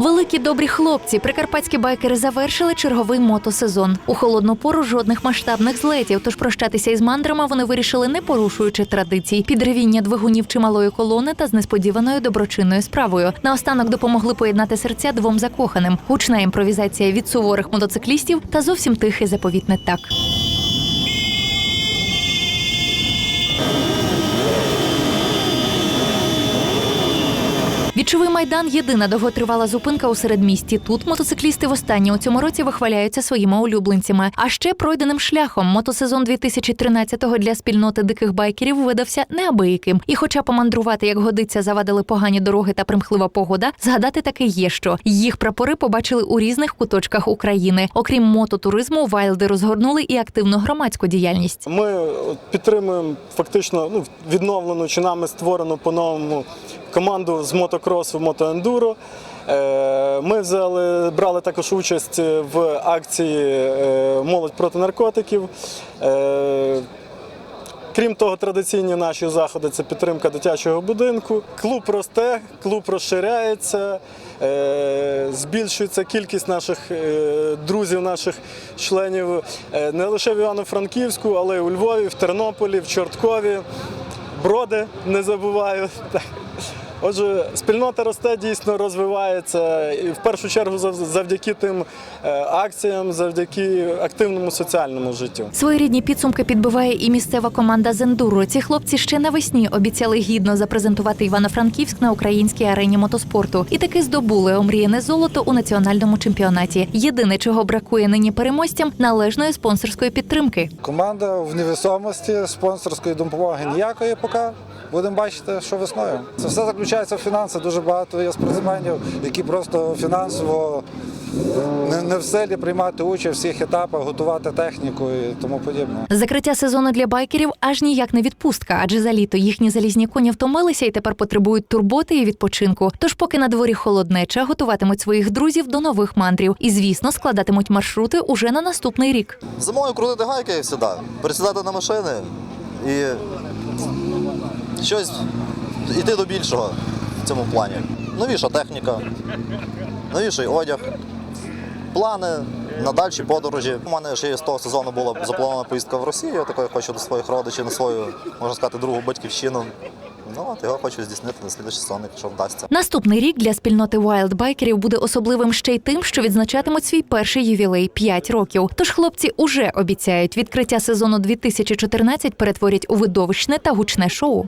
Великі добрі хлопці, прикарпатські байкери завершили черговий мотосезон. У холодну пору жодних масштабних злетів. Тож прощатися із мандрами вони вирішили, не порушуючи традицій. Підривіння двигунів чималої колони та з несподіваною доброчинною справою. Наостанок допомогли поєднати серця двом закоханим. Гучна імпровізація від суворих мотоциклістів та зовсім тихе заповітне так. Вічовий майдан єдина довготривала зупинка у середмісті. Тут мотоциклісти востаннє у цьому році вихваляються своїми улюбленцями. А ще пройденим шляхом мотосезон 2013-го для спільноти диких байкерів видався неабияким. І, хоча помандрувати, як годиться, завадили погані дороги та примхлива погода, згадати таки є що їх прапори побачили у різних куточках України. Окрім мототуризму, вайлди розгорнули і активну громадську діяльність. Ми підтримуємо фактично ну, відновлену чи нами створену по-новому команду з мотокросу мотоендуро. Е, Ми взяли, брали також участь в акції е, Молодь проти наркотиків. Е, Крім того, традиційні наші заходи це підтримка дитячого будинку. Клуб росте, клуб розширяється, збільшується кількість наших друзів, наших членів не лише в Івано-Франківську, але й у Львові, в Тернополі, в Чорткові, Броди не забуваю. Отже, спільнота росте, дійсно розвивається і в першу чергу зав- завдяки тим е, акціям, завдяки активному соціальному життю. Своєрідні підсумки підбиває і місцева команда з ендуро. Ці хлопці ще навесні обіцяли гідно запрезентувати Івано-Франківськ на українській арені мотоспорту. І таки здобули омріяне золото у національному чемпіонаті. Єдине, чого бракує нині переможцям, належної спонсорської підтримки. Команда в невесомості, спонсорської допомоги ніякої поки. Будемо бачити, що весною. Це все заключається в фінанси. Дуже багато є спортсменів, які просто фінансово не, не в силі приймати участь в всіх етапах, готувати техніку і тому подібне. Закриття сезону для байкерів аж ніяк не відпустка, адже за літо їхні залізні коні втомилися і тепер потребують турботи і відпочинку. Тож, поки на дворі холоднеча, готуватимуть своїх друзів до нових мандрів і, звісно, складатимуть маршрути уже на наступний рік. Зимою крутити гайки як завжди, пересідати на машини і щось йти до більшого в цьому плані. Новіша техніка, новіший одяг, плани на дальші подорожі. У мене ще з того сезону була запланована поїздка в Росію, такою хочу до своїх родичів на свою, можна сказати, другу батьківщину. Ну, от його хочу здійснити на слідчий сезон, якщо вдасться. Наступний рік для спільноти Wild байкерів буде особливим ще й тим, що відзначатимуть свій перший ювілей 5 років. Тож хлопці уже обіцяють, відкриття сезону 2014 перетворять у видовищне та гучне шоу.